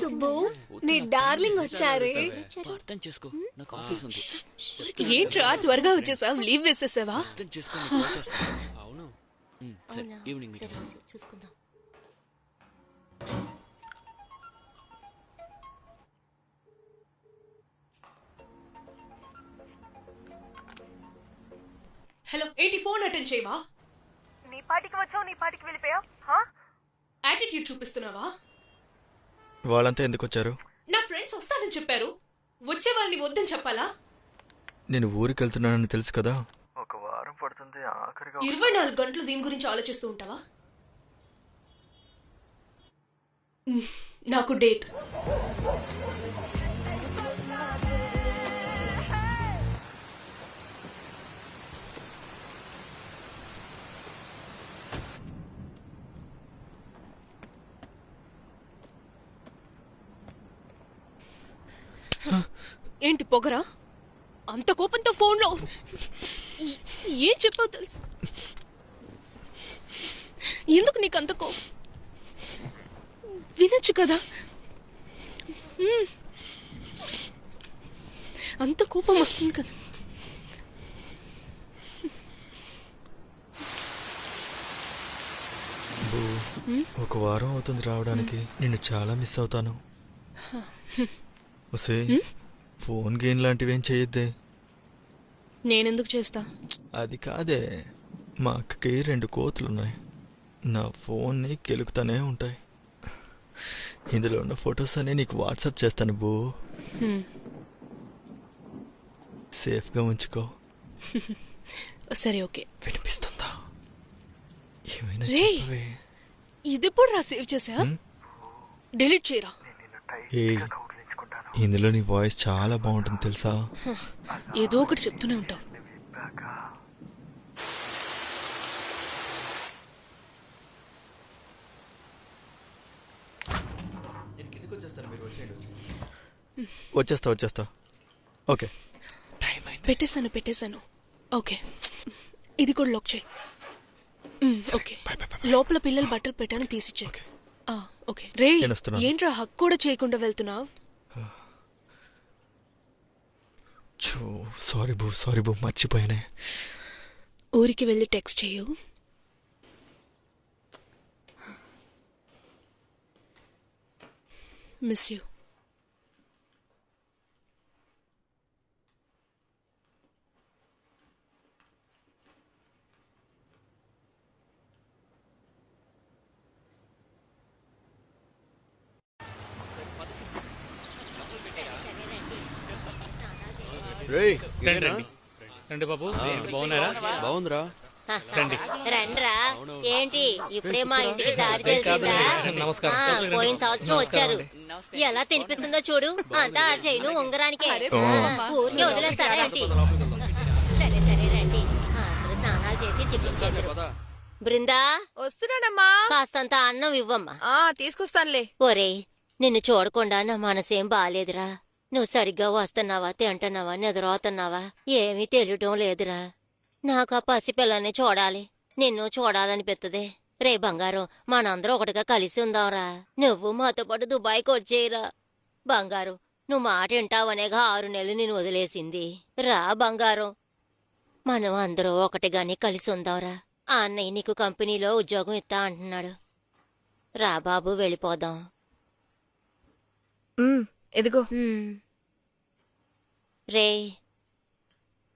సుబ్బు నీ డార్లింగ్ వచ్చారే. అర్థం చేసుకో. నాకు ఆఫీస్ ఉంది. ఏంట్రా? త్వరగా వచ్చేసావు. లీవ్ వేసేసావా? అర్థం చేసుకో అవును. సరే. ఈవినింగ్ చూసుకుందాం. హలో ఏంటి ఫోన్ అటెండ్ చేయవా? నీ పాటికి వచ్చావు నీ పాటికి వెళ్ళిపోయావు యాటిట్యూడ్ చూపిస్తున్నావా? వాళ్ళంతా ఎందుకు వచ్చారు నా ఫ్రెండ్స్ వస్తానని చెప్పారు. వచ్చే వాళ్ళని వద్దని చెప్పాలా? నేను ఊరికి వెళ్తున్నానని తెలుసు కదా? ఒక వారం పడుతుంది ఆఖరిగా ఇరవై నాలుగు గంటలు దీని గురించి ఆలోచిస్తూ ఉంటావా? నాకు డేట్. ఏంటి పొగరా? అంత కోపంతో ఫోన్లో ఏ- ఏం చెప్పావు తెలుసు. ఎందుకు నీకు అంత కోపం వినొచ్చు కదా. అంత కోపం వస్తుంది కదా? ఒక వారం అవుతుంది రావడానికి. నిన్ను చాలా మిస్ అవుతాను. ఒసే ఫోన్ గేమ్ లాంటివి ఏం చేయొద్దే? నేనెందుకు చేస్తా? అది కాదే. మా అక్కకి రెండు కోతులున్నాయి. నా ఫోన్ని కెలుకుతానే ఉంటాయి. ఇందులో ఉన్న ఫొటోస్ అన్ని నీకు వాట్సాప్ చేస్తాను బూ. సేఫ్గా ఉంచుకో. సరే ఓకే. వినిపిస్తుందా? ఏమైనా. చెప్పవే? ఇదెప్పుడు రా సేవ్ చేసా డిలీట్ చేయరా? ఏయ్! ఇందులో నీ వాయిస్ చాలా బాగుంటుంది తెలుసా? ఏదో ఒకటి చెప్తూనే ఉంటావు. వచ్చేస్తా వచ్చేస్తా. ఓకే. పెట్టేశాను పెట్టేశాను. ఓకే. ఇది కూడా లాక్ చేయి. ఓకే. లోపల పిల్లలు బట్టలు పెట్టాను తీసిచ్చే ఓకే. ఓకే. రే. ఏంట్రా హక్ కూడా చేయకుండా వెళ్తున్నావు? చూ సారీ బూ సారీ బూ మర్చిపోయానే. ఊరికి వెళ్ళి టెక్స్ట్ చేయు మిస్ యూ రండి రండి. రండి బాబు బాగున్నారా? బాగుందిరా. రండి. రండ్రా. ఏంటి? ఇప్పుడే మా ఇంటికి దారి తెలిసిందా? నమస్కారం. పోయిన సంవత్సరం వచ్చారు. ఎలా తినిపిస్తుందో చూడు. అంతా ఆ చైను ఉంగరానికే. ఊరికే వదిలేస్తారా ఏంటి? సరే సరే రండి. ఆ, అందరూ స్నానాలు చేసి టిఫిన్ చేద్దరు బృందా? వస్తున్నానమ్మా. కాస్తంత అన్నం ఇవ్వమ్మా. ఆ తీసుకొస్తానులే. ఒరేయ్ నిన్ను చూడకుండా నా మనసేం బాలేదురా. నువ్వు సరిగ్గా వస్తున్నావా తింటున్నావా నిద్రవుతున్నావా ఏమీ తెలియటం లేదురా. నాకు ఆ పసిపిల్లని చూడాలి. నిన్ను చూడాలనిపిస్తుంది రే బంగారం మనందరం ఒకటిగా కలిసి ఉందాంరా. నువ్వు మాతో పాటు దుబాయ్కి వచ్చేయరా. బంగారం నువ్వు మాట వింటావనేగా ఆరు నెలలు నేను వదిలేసింది. రా బంగారం. మనం అందరూ ఒకటిగానే కలిసి ఉందాంరా. ఆ అన్నయ్య నీకు కంపెనీలో ఉద్యోగం ఇస్తా అంటున్నాడు. రా బాబు వెళ్ళిపోదాం. హ్మ్. రే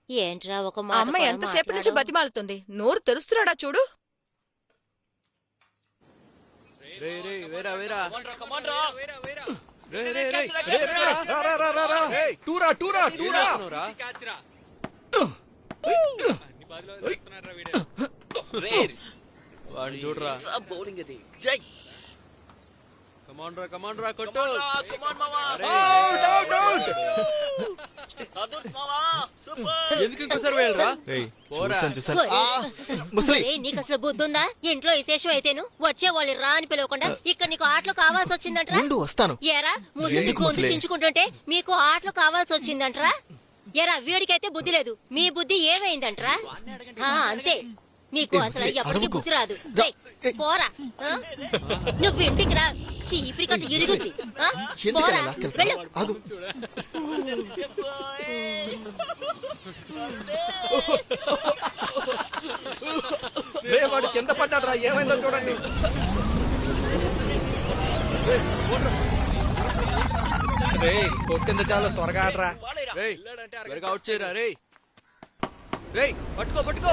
ఏంట్రా ఒక కూడా ఎంతసేపు నుంచి? బతిమాలుతుంది? నోరు తెరుస్తున్నాడా చూడు. రే రే వేరా వేరా టూరా టూరా టూరా. వాడిని చూడరా. బౌలింగ్ అది. జై. కమాండ్ రా కమాండ్ రా కొట్టు ఎందుకు ఇంకోసారి పోరా. ముసలి. నీకు అసలు బుద్ధుందా? ఇంట్లో విశేషం అయితేను వచ్చే వాళ్ళు రా అని పిలవకుండా ఇక్కడ నీకు ఆటలు కావాల్సి వచ్చిందంట్రా? ఉండు వస్తాను. ఏరా ముసలి ఎందుకు గొంతు ముసలి? చించుకుంటుంటే మీకు ఆటలు కావాల్సి వచ్చిందంట్రా? ఎరా వీడికైతే బుద్ధి లేదు. మీ బుద్ధి ఏమైందంట్రా? ఆ, అంతే. మీకు అసలు ఎవరికి బుద్ధి రాదు. పోరా ఆ? నువ్వు ఇంటికి రా చీపిరి కట్టు ఇరుగుద్ది ఆ? పోరా వెళ్ళు. ఆగు. రే వాడు కింద పడ్డాడు రా ఏమైందో చూడండి. రే కొట్టింది చాలు త్వరగా ఆడరా. రేయ్. త్వరగా అవుట్ చేయరా రే రేయ్ పట్టుకో పట్టుకో.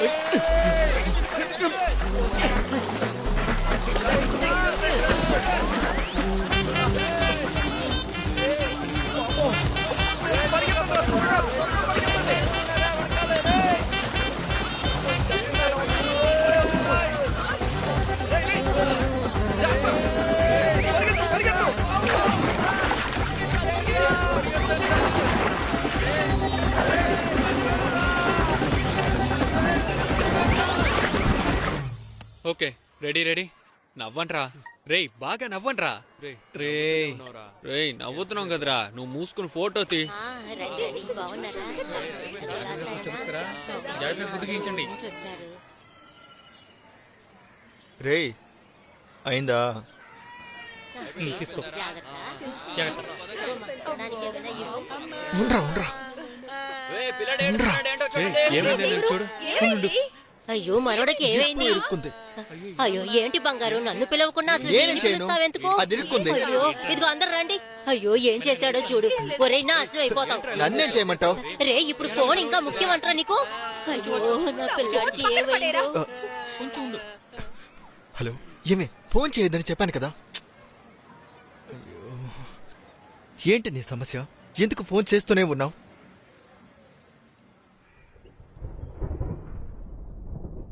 Yeah. Ready ready. నవ్వంట్రా రేయ్ బాగా నవ్వంట్రా రే రే నవ్వుతున్నాం కదరా. నువ్వు మూసుకుని ఫోటో తీ. రేయ్ అయిందా? తీసుకో. ఉండరా ఉండరా. ఏమైంది? చూడు. అయ్యో మనోడికి ఏమైంది? ఇరుక్కుంది. అయ్యో ఏంటి బంగారు? నన్ను పిలవకుండా అసలు నేనేం దీన్ని చేయను? పిలుస్తావెందుకు? అది ఇరుక్కుంది. అయ్యో ఇదిగో అందరు రండి. అయ్యో ఏం చేశాడో చూడు. ఒరేయ్ నాశనం అయిపోతాం. నన్నేం చేయమంటావు? రే ఇప్పుడు ఫోన్ ఇంకా ముఖ్యమంటారా నీకు? అయ్యో నా పిల్లడికి ఏమైందో? హలో ఏమే ఫోన్ చేయొద్దని చెప్పాను కదా? అయ్యో. ఏంటి నీ సమస్య? ఎందుకు ఫోన్ చేస్తూనే ఉన్నావు?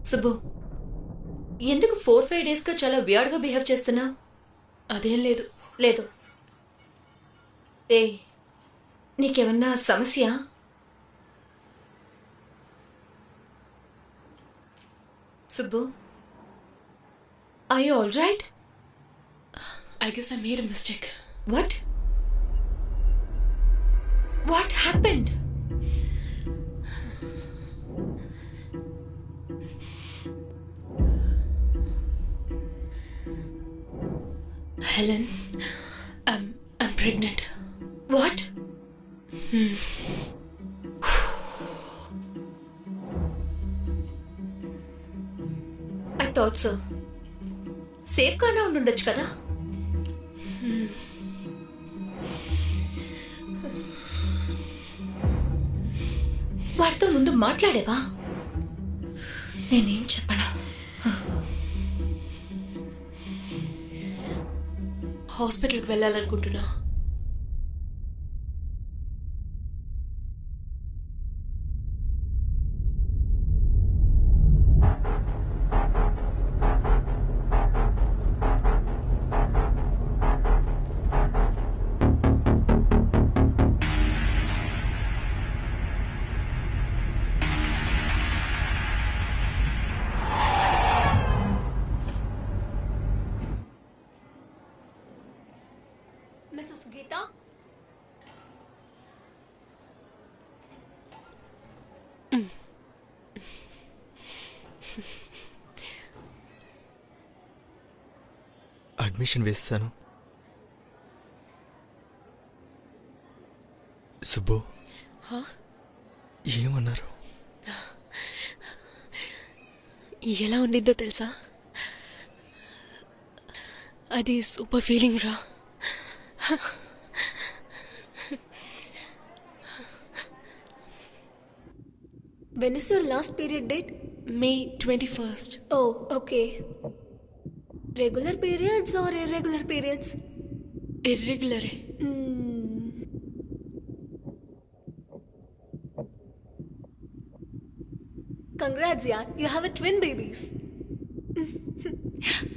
సుబ్బు ఎందుకు ఫోర్ ఫైవ్ డేస్గా చాలా వియర్డ్గా బిహేవ్ చేస్తున్నా? అదేం లేదు. లేదు. ఏ నీకేమన్నా సమస్య? Subbu I all right I guess I made mistake what what happened Helen, I'm, I'm pregnant. What? What I thought so safe గానే ఉండుండొచ్చు కదా? Hmm. వాడితో ముందు మాట్లాడేవా? నేనేం చెప్పనా? హాస్పిటల్కి వెళ్ళాలనుకుంటున్నా. అడ్మిషన్ వేస్తాను. సుబ్బు. హా? ఏమన్నారు? ఎలా ఉండిద్దో తెలుసా? అది సూపర్ ఫీలింగ్ రా. Is your last period date? May 21st. Oh, okay. Regular periods or irregular periods? Irregular. Mm. Congrats, yeah. You have a twin babies.